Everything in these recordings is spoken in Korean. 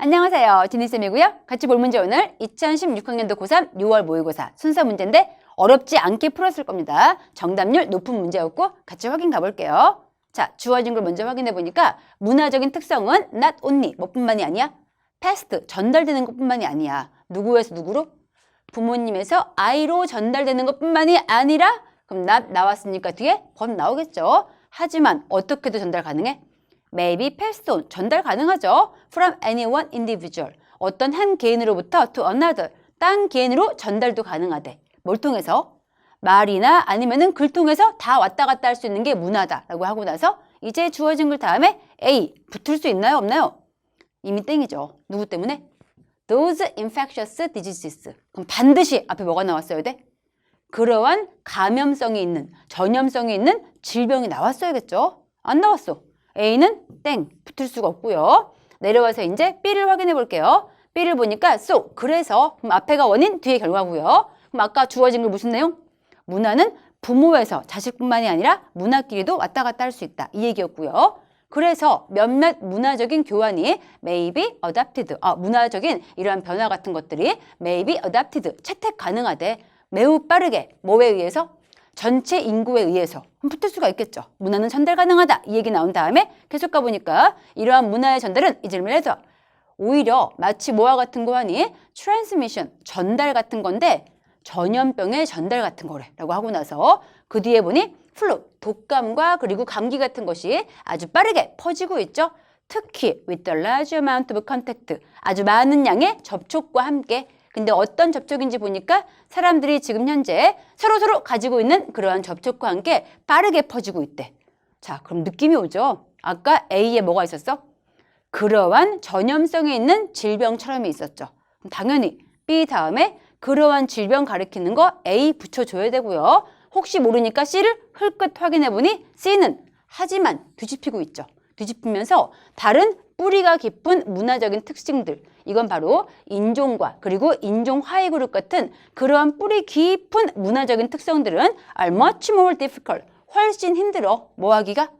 안녕하세요. 디니쌤이고요. 같이 볼 문제 오늘 2016학년도 고3 6월 모의고사 순서 문제인데 어렵지 않게 풀었을 겁니다. 정답률 높은 문제였고 같이 확인 가볼게요. 자, 주어진 걸 먼저 확인해 보니까 문화적인 특성은 not only 뭐뿐만이 아니야? past 전달되는 것뿐만이 아니야. 누구에서 누구로? 부모님에서 아이로 전달되는 것뿐만이 아니라 그럼 not 나왔으니까 뒤에 법 나오겠죠. 하지만 어떻게도 전달 가능해? Maybe passed on 전달 가능하죠. from anyone individual 어떤 한 개인으로부터 to another 딴 개인으로 전달도 가능하대. 뭘 통해서? 말이나 아니면은 글 통해서 다 왔다 갔다 할 수 있는 게 문화다라고 하고 나서 이제 주어진 글 다음에 A 붙을 수 있나요 없나요? 이미 땡이죠. 누구 때문에? Those infectious diseases. 그럼 반드시 앞에 뭐가 나왔어야 돼? 그러한 감염성이 있는 전염성이 있는 질병이 나왔어야겠죠. 안 나왔어. A는 땡 붙을 수가 없고요. 내려와서 이제 B를 확인해 볼게요. B를 보니까 so 그래서 그럼 앞에가 원인 뒤에 결과고요. 그럼 아까 주어진 걸 무슨 내용? 문화는 부모에서 자식뿐만이 아니라 문화끼리도 왔다 갔다 할 수 있다 이 얘기였고요. 그래서 몇몇 문화적인 교환이 may be adapted, 아, 문화적인 이러한 변화 같은 것들이 may be adapted, 채택 가능하대 매우 빠르게 뭐에 의해서? 전체 인구에 의해서 붙을 수가 있겠죠. 문화는 전달 가능하다. 이 얘기 나온 다음에 계속 가보니까 이러한 문화의 전달은 이 질문에서 오히려 마치 뭐와 같은 거 하니 트랜스미션, 전달 같은 건데 전염병의 전달 같은 거래 라고 하고 나서 그 뒤에 보니 플루, 독감과 그리고 감기 같은 것이 아주 빠르게 퍼지고 있죠. 특히 with the large amount of contact, 아주 많은 양의 접촉과 함께 근데 어떤 접촉인지 보니까 사람들이 지금 현재 서로서로 가지고 있는 그러한 접촉과 함께 빠르게 퍼지고 있대. 자, 그럼 느낌이 오죠? 아까 A에 뭐가 있었어? 그러한 전염성이 있는 질병처럼이 있었죠. 그럼 당연히 B 다음에 그러한 질병 가리키는 거 A 붙여줘야 되고요. 혹시 모르니까 C를 흘끗 확인해 보니 C는 하지만 뒤집히고 있죠. 뒤집히면서 다른 뿌리가 깊은 문화적인 특징들 이건 바로 인종과 그리고 인종 하위 그룹 같은 그러한 뿌리 깊은 문화적인 특성들은 are much more difficult 훨씬 힘들어 뭐 하기가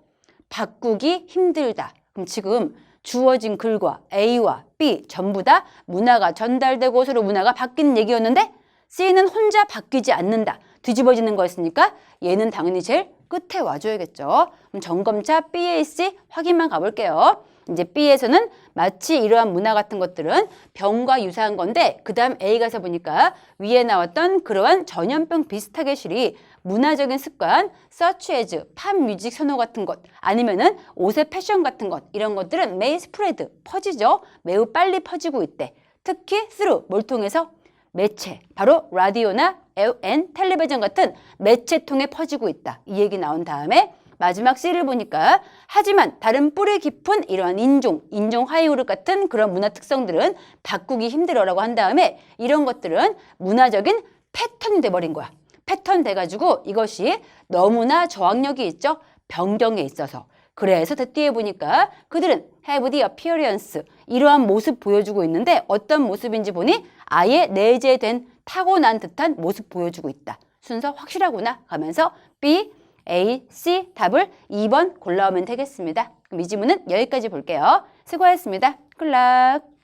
바꾸기 힘들다. 그럼 지금 주어진 글과 A와 B 전부 다 문화가 전달되고 서로 문화가 바뀌는 얘기였는데 C는 혼자 바뀌지 않는다. 뒤집어지는 거였으니까 얘는 당연히 제일 끝에 와줘야겠죠. 그럼 점검차 B의 C 확인만 가볼게요. 이제 B에서는 마치 이러한 문화 같은 것들은 병과 유사한 건데 그 다음 A 가서 보니까 위에 나왔던 그러한 전염병 비슷하게 실이 문화적인 습관, such as 팝 뮤직 선호 같은 것 아니면은 옷의 패션 같은 것 이런 것들은 may spread 퍼지죠. 매우 빨리 퍼지고 있대. 특히 through 뭘 통해서 매체 바로 라디오나 앤 텔레비전 같은 매체 통해 퍼지고 있다. 이 얘기 나온 다음에 마지막 C를 보니까 하지만 다른 뿌리 깊은 이러한 인종, 인종 그룹 같은 그런 문화 특성들은 바꾸기 힘들어라고 한 다음에 이런 것들은 문화적인 패턴이 돼버린 거야. 패턴 돼가지고 이것이 너무나 저항력이 있죠. 변경에 있어서. 그래서 그 뒤에 보니까 그들은 have the appearance 이러한 모습 보여주고 있는데 어떤 모습인지 보니 아예 내재된 타고난 듯한 모습 보여주고 있다. 순서 확실하구나 가면서 B, A, C 답을 2번 골라오면 되겠습니다. 그럼 이 지문은 여기까지 볼게요. 수고하셨습니다. 굿락.